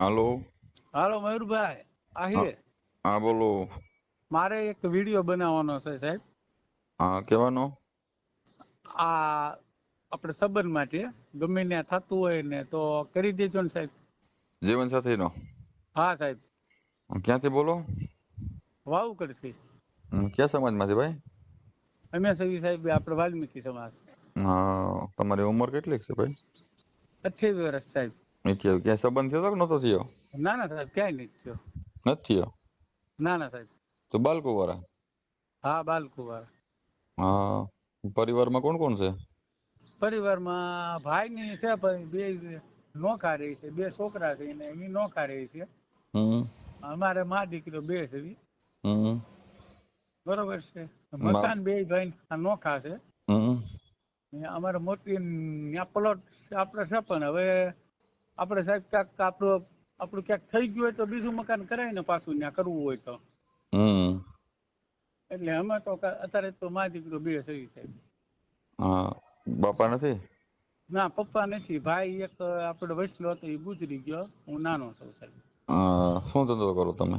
હાલો. હાલો મયુરભાઈ આહિર હા બોલો. મારે એક વીડિયો બનાવવાનો છે સાહેબ. હા કહેવાનો. આ આપણે સંબંધ માટે ગમે ત્યાં થતું હોય ને તો કરી દેજો ને સાહેબ. જીવન સાથીનો? હા સાહેબ. ક્યાંથી બોલો? વાવ હમ, કયા સમાજમાંથી ભાઈ? અમે સવી સાહેબ આપણે વાલ્મીકી સમાજ. હા તમારી ઉંમર કેટલી છે ભાઈ? અઠ્યાવીસ વર્ષ સાહેબ. અઠ્યાવીસ ક્યાં સંબંધ થયો તો કે નતો થયો ના ના સાહેબ ક્યાંય નથી થયો નથી થયો ના ના સાહેબ તો બાલકુવારા હા બાલકુવારા હા પરિવારમાં કોણ કોણ છે પરિવારમાં ભાઈની છે બે નોખા રહી છે બે છોકરા છે ને એની નોખા રહી છે અમારે મા દીકરીઓ બે છે હમ બરોબર છે મકાન બે ભાઈ નોખા છે હમ અમારે મોટી પ્લોટ આપણે છે પણ હવે આપણે સાહેબ ક્યાંક આપણું આપણું ક્યાંક થઈ ગયું હોય તો બીજું મકાન કરાય ને પાછું ત્યાં કરવું હોય તો. એટલે અમે તો અત્યારે તો મા દીકરો બે છે સાહેબ. હા બાપા નથી? ના પપ્પા નથી. ભાઈ એક આપણે વૈષ્ણવ હતો એ ગુજરી ગયો. હું નાનો છું સાહેબ. શું ધંધો કરો તમે?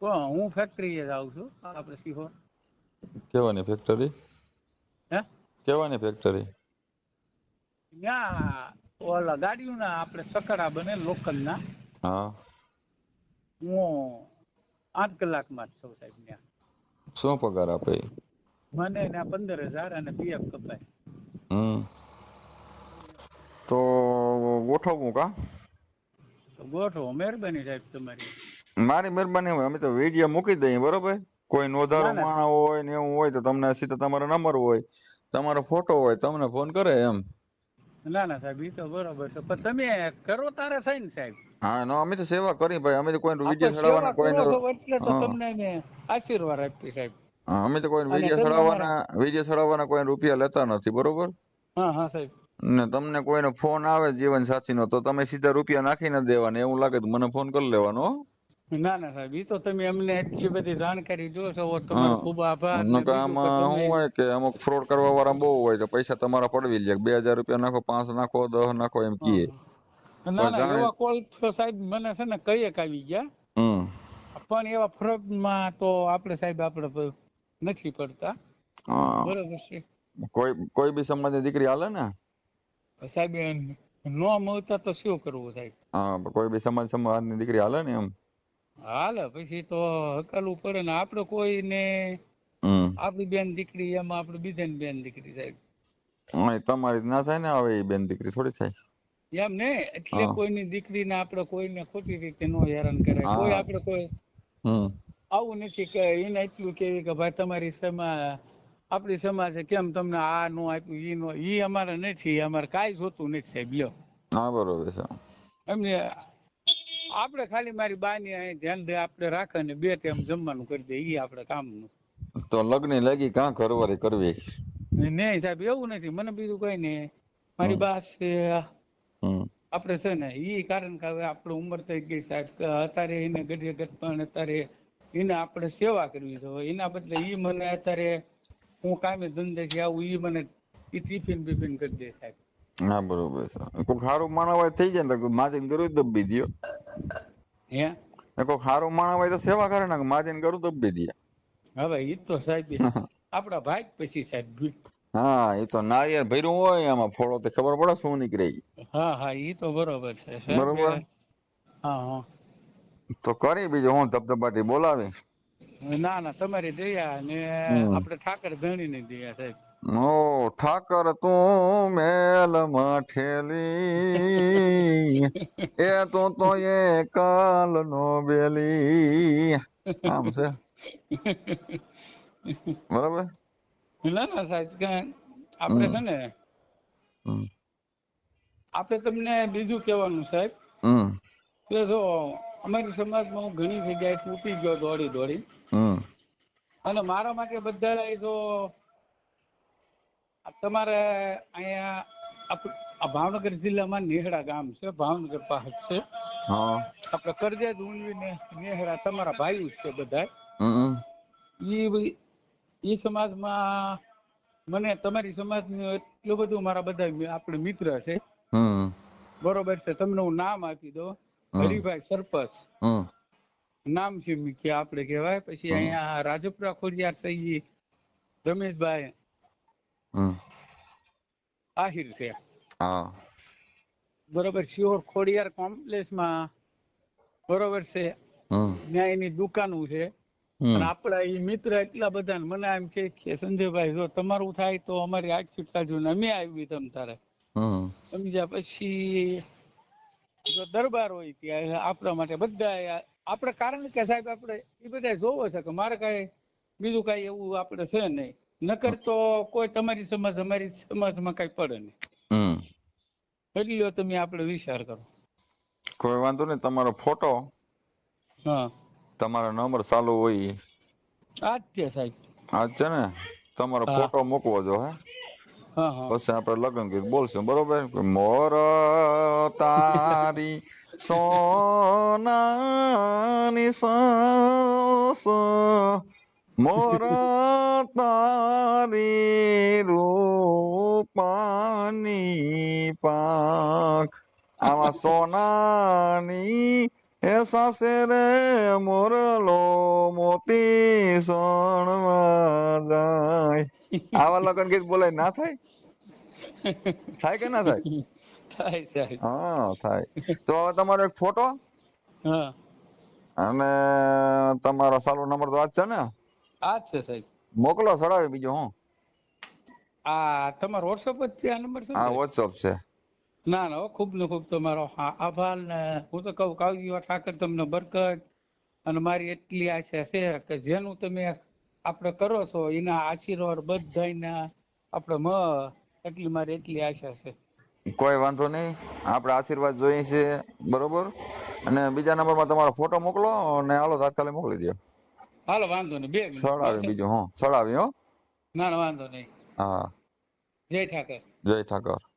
તો હું ફેક્ટરીએ જાઉં છું આપણે સિહોર. કેવાની ફેક્ટરી હે? કેવાની ફેક્ટરી ત્યાં ઓલા ગાડીઓના આપણે સકડા બને લોકલના. હા. હું આઠ કલાકમાં જ છું સાહેબ ત્યાં. શું પગાર આપે? મને ના પંદર હજાર અને પીએફ કપાય. હમ. તો ગોઠવું કા? ગોઠવો મહેરબાની સાહેબ તમારી. મારી મહેરબાની હોય અમે તો વીડિયો મૂકી દઈએ બરોબર? કોઈ નોંધારો. માણસ હોય ને એવું હોય તો તમને સીધા તમારો નંબર હોય તમારો ફોટો હોય તમને ફોન કરે એમ. ના ના સાહેબ એ તો બરોબર છે. પણ તમે કરો તારે થાય ને સાહેબ. હા નો અમે તો સેવા કરી ભાઈ. અમે તો કોઈ વીડિયો ચડાવવાના કોઈ એટલે તો તમને મે આશીર્વાદ આપી સાહેબ. અમે તો કોઈ વીડિયો ચડાવવાના વીડિયો ચડાવવાના કોઈ રૂપિયા લેતા નથી બરોબર? હા હા સાહેબ. ને તમને કોઈનો ફોન આવે જીવન સાથીનો તો તમે સીધા રૂપિયા નાખીને દેવાના એવું લાગે તો મને ફોન કરી લેવાનો. ના ના સાહેબ એ તો તમે અમને એટલી બધી જાણકારી જો છો તમારો ખૂબ આભાર આમાં શું હોય કે અમુક ફ્રોડ કરવા વાળા બહુ હોય તો પૈસા તમારા પડવી લે. બે હજાર રૂપિયા નાખો પાંચ નાખો દસ નાખો એમ કીએ. ના ના એવા કોલ તો સાહેબ મને છે ને કઈ એક આવી ગયા. પણ એવા ફ્રોડમાં તો આપણે સાહેબ આપણે નથી પડતા. બરોબર છે. કોઈ કોઈ બી સમાજની દીકરી હાલે ને? સાહેબ નો મળતા તો શું કરવું સાહેબ? હા કોઈ બી સમાજ સમાજની દીકરી હાલે ને એમ? હાલે પછી તો હકાલવું પડે ને આપણે કોઈને આપણી બેન દીકરી એમાં આપણે બીજાની બેન દીકરી સાહેબ. હા, તમારી ના થાય ને હવે એ બેન દીકરી થોડી થાય. એમ ને એટલે. કોઈની દીકરીને આપણે કોઈને ખોટી રીતે નો હેરાન કરે કોઈ આપણે કોઈ આવું નથી કે એને એટલું કેવી કે ભાઈ તમારી સમાજ આપણી સમાજે કેમ તમને આ નો આપ્યું ઈ નો ઈ અમારે નથી અમારે કાંઈ જોતું નથી સાહેબ લ્યો. હા બરોબર છે. એમને આપણે ખાલી મારી બાની અહીં ધ્યાન દે આપણે રાખે ને બે ટાઈમ જમવાનું કરી દે ઈ આપણે કામનું. તો લગ્ન લાગી કાં ઘરવારી કરવી? નહીં સાહેબ એવું નથી. મને બીજું કઈ નહીં. મારી બાસ બા છે. આપણે છે ને એ કારણ કે હવે આપણે ઉંમર થઈ ગઈ સાહેબ અત્યારે એને ગઢે ગઢપણ અત્યારે એને આપણે સેવા કરવી છે. એના બદલે એ મને અત્યારે હું કામે ધંધેથી આવું એ મને ટિફિન બિફિન કરી દે સાહેબ. હા બરોબર છે. કોઈક સારું માણસ હોય થઈ જાય ને માજન ગરું દબી દો હે? કોઈક સારું માણસ હોય તો સેવા કરે ને માજન ગરું દબી દે હવે એ તો સાહેબ આપડા ભાઈ પછી સાહેબ હા એ તો નારિયેળ ભર્યું હોય એમાં ફોડો તો ખબર પડે શું નીકળે હા હા એ તો બરોબર છે. બરોબર. હા હા. તો કરી બીજું હું ધબધબાટી બોલાવી ના ના તમારી દયા ને આપડે આપણે ઠાકર ધણીની દયા સાહેબ. ઓ ઠાકર તું મેલ મઠેલી. એ તો તો એ કાલ નો બેલી. આમ છે? બરાબર? ના ના સાહેબ કે આપણે છે ને આપણે તમને બીજું કહેવાનું સાહેબ. કે જો અમારી સમાજમાં હું ઘણી જગ્યાએ તૂટી ગયો દોડી દોડી. અને મારા માટે બધા જો આ તમારે અહીંયા આ ભાવનગર જિલ્લામાં નેહડા ગામ છે ભાવનગર પાસે છે. આપડે આપણે ઊંડવી ને નેહડા તમારા ભાઈ છે બધા ઈ ઈ સમાજમાં મને તમારી સમાજનું એટલું બધું મારા બધા આપણે મિત્ર છે. બરોબર છે તમને હું નામ આપી દઉં. હરિભાઈ સરપંચ. નામ છે કે આપણે કહેવાય. પછી. અહીંયા રાજપુરા ખોડિયાર સહી રમેશભાઈ આહિર છે હા. બરોબર શિહોર ખોડિયાર કોમ્પ્લેક્સમાં બરોબર છે ત્યાં એની દુકાનું છે. અને આપણા એ મિત્ર એટલા બધા મને એમ કે સંજયભાઈ જો તમારું થાય તો અમારી આખી કાજુ ને અમે આવી તમ તારે. સમજ્યા પછી જો દરબાર હોય ત્યાં આપણા માટે બધા આપણે કારણ કે સાહેબ આપણે એ બધા જોવો છે કે મારે કઈ બીજું કઈ એવું આપણે છે નહીં. નકર તો કોઈ તમારી સમાજ અમારી સમાજમાં કઈ પડે નહીં. કરી લો તમે આપણે વિચાર કરો. કોઈ વાંધો નહીં તમારો ફોટો હા. તમારો નંબર ચાલુ હોય ઈ. આ જ છે સાહેબ. આ છે ને? તમારો ફોટો મૂકવો જો હે. પછી આપણે લગ્ન ગીત બોલશું બરોબર? મોર તારી સોનાની સાસ મોર તારી રૂપાની પાખ. આમાં સોનાની એ સાસે રે મોરલો મોતી સણવા જાય. આવા લગન ગીત બોલાય ના થાય? થાય કે ના થાય? હા થાય. તો હવે તમારો એક ફોટો હા. અને તમારો સારો નંબર તો આ છે ને? આ જ છે સાહેબ. મોકલો સડાવી બીજું હું? આ તમારો વોટ્સઅપ જ છે? આ નંબર છે હા વોટ્સઅપ છે. ના ના ખૂબ ને ખૂબ તમારો આભાર ને હું તો કહું કાવજી ઠાકર તમને બરકત અને મારી એટલી આશા છે કે જેનું તમે આપણે કરો છો એના આશીર્વાદ બધાયના આપણે મ એટલી મારી એટલી આશા છે. કોઈ વાંધો નહીં આપણે આશીર્વાદ જોઈએ છે બરોબર? અને બીજા નંબરમાં તમારો ફોટો મોકલો અને હાલો તાત્કાલિક મોકલી દો હાલો વાંધો નહીં. બે આવે બીજું હું. આવ્યું હો. ના ના વાંધો નહીં. હા. જય ઠાકર. જય ઠાકર.